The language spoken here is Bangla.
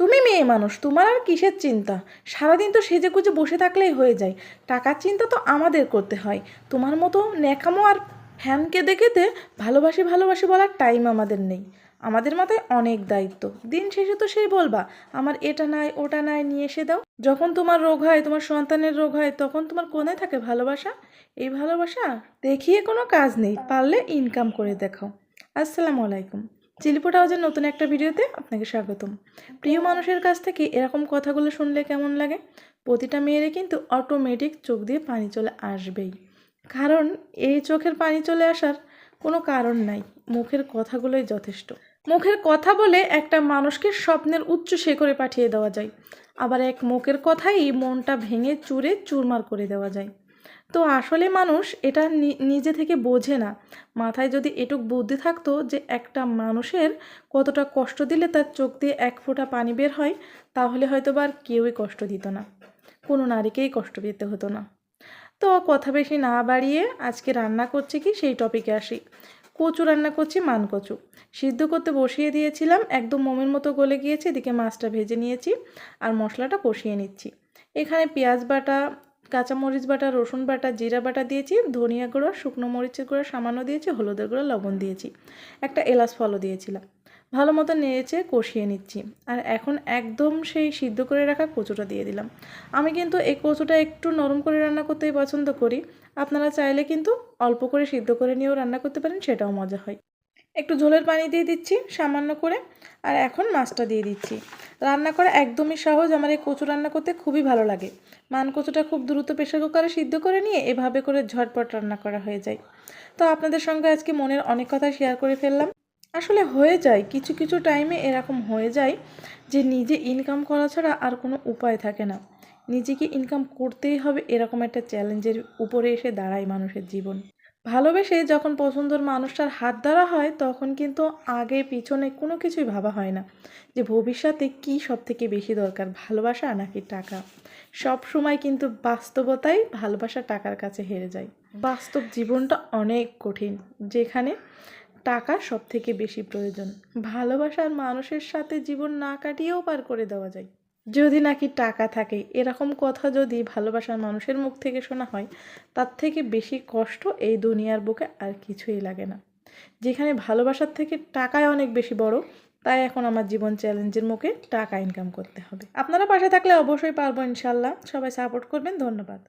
তুমি মেয়ে মানুষ, তোমার আর কিসের চিন্তা? সারাদিন তো সেজে গুজে বসে থাকলেই হয়ে যায়। টাকার চিন্তা তো আমাদের করতে হয়। তোমার মতো ন্যাকামো আর ফ্যান কেঁদে কেঁদে ভালোবাসি ভালোবাসি বলার টাইম আমাদের নেই। আমাদের মাথায় অনেক দায়িত্ব। দিন শেষে তো সেই বলবা, আমার এটা নাই, ওটা নাই, নিয়ে এসে দাও। যখন তোমার রোগ হয়, তোমার সন্তানের রোগ হয়, তখন তোমার কোনায় থাকে ভালোবাসা। এই ভালোবাসা দেখিয়ে কোনো কাজ নেই, পারলে ইনকাম করে দেখাও। আসসালামু আলাইকুম। চিলিপোট হাউজের নতুন একটা ভিডিওতে আপনাকে স্বাগতম। প্রিয় মানুষের কাছ থেকে এরকম কথাগুলো শুনলে কেমন লাগে? প্রতিটা মেয়েরই কিন্তু অটোমেটিক চোখ দিয়ে পানি চলে আসবেই। কারণ এই চোখের পানি চলে আসার কোনো কারণ নাই, মুখের কথাগুলোই যথেষ্ট। মুখের কথা বলে একটা মানুষকে স্বপ্নের উচ্চ শেখরে পাঠিয়ে দেওয়া যায়। আবার এক মুখের কথাই মনটা ভেঙে চুরে চুরমার করে দেওয়া যায়। তো আসলে মানুষ এটা নিজে থেকে বোঝে না। মাথায় যদি এটুক বুদ্ধি থাকতো যে একটা মানুষের কতটা কষ্ট দিলে তার চোখ দিয়ে এক ফোঁটা পানি বের হয়, তাহলে হয়তো বা আর কেউই কষ্ট দিত না। কোনো নারীকেই কষ্ট পেতে হতো না। তো কথা বেশি না বাড়িয়ে আজকে রান্না করছি কি সেই টপিকে আসি। কচু রান্না করছি মান কচু সিদ্ধ করতে বসিয়ে দিয়েছিলাম, একদম মোমের মতো গলে গিয়েছে, এদিকে মাছটা ভেজে নিয়েছি আর মশলাটা কষিয়ে নিচ্ছি। এখানে পেঁয়াজ বাটা কাঁচামরিচ বাটা, রসুন বাটা, জিরা বাটা দিয়েছি, ধনিয়া গুঁড়ো, শুকনো মরিচের গুঁড়ো সামান্য দিয়েছি, হলুদের গুঁড়ো, লবণ দিয়েছি। একটা এলাচ ফলও দিয়েছিলাম। ভালো মতো নেড়েচে কষিয়ে নিচ্ছি। আর এখন একদম সেই সিদ্ধ করে রাখা কচুটা দিয়ে দিলাম। আমি কিন্তু এই কচুটা একটু নরম করে রান্না করতেই পছন্দ করি। আপনারা চাইলে কিন্তু অল্প করে সিদ্ধ করে নিয়েও রান্না করতে পারেন, সেটাও মজা হয়। একটু ঝোলের পানি দিয়ে দিচ্ছি, সামান্য করে। আর এখন মাছটা দিয়ে দিচ্ছি। রান্না করা একদমই সহজ, আমার এই কচু রান্না করতে খুবই ভালো লাগে। মান কচুটা খুব দ্রুত প্রেশার কুকারে সিদ্ধ করে নিয়ে এভাবে করে ঝটপট রান্না করা হয়ে যায়। তো আপনাদের সঙ্গে আজকে মনের অনেক কথা শেয়ার করে ফেললাম। আসলে হয়ে যায়, কিছু কিছু টাইমে এরকম হয়ে যায় যে নিজে ইনকাম করা ছাড়া আর কোনো উপায় থাকে না। নিজেকে ইনকাম করতেই হবে এরকম একটা চ্যালেঞ্জের উপরে এসে দাঁড়ায় মানুষের জীবন। ভালোবেসে যখন পছন্দের মানুষটার হাত ধরা হয়, তখন কিন্তু আগে পিছনে কোনো কিছুই ভাবা হয় না যে ভবিষ্যতে কী সব থেকে বেশি দরকার, ভালোবাসা নাকি টাকা? সব সময় কিন্তু বাস্তবতাই ভালোবাসা টাকার কাছে হেরে যায়। বাস্তব জীবনটা অনেক কঠিন, যেখানে টাকা সব থেকে বেশি প্রয়োজন। ভালোবাসার মানুষের সাথে জীবন না কাটিয়েও পার করে দেওয়া যায়। যদি নাকি টাকা থাকে, এরকম কথা যদি ভালোবাসার মানুষের মুখ থেকে শোনা হয়, তার থেকে বেশি কষ্ট এই দুনিয়ার বুকে আর কিছুই লাগে না। যেখানে ভালোবাসার থেকে টাকায় অনেক বেশি বড়, তাই এখন আমার জীবন চ্যালেঞ্জের মুখে টাকা ইনকাম করতে হবে। আপনারা পাশে থাকলে অবশ্যই পারব ইনশাল্লাহ সবাই সাপোর্ট করবেন। ধন্যবাদ।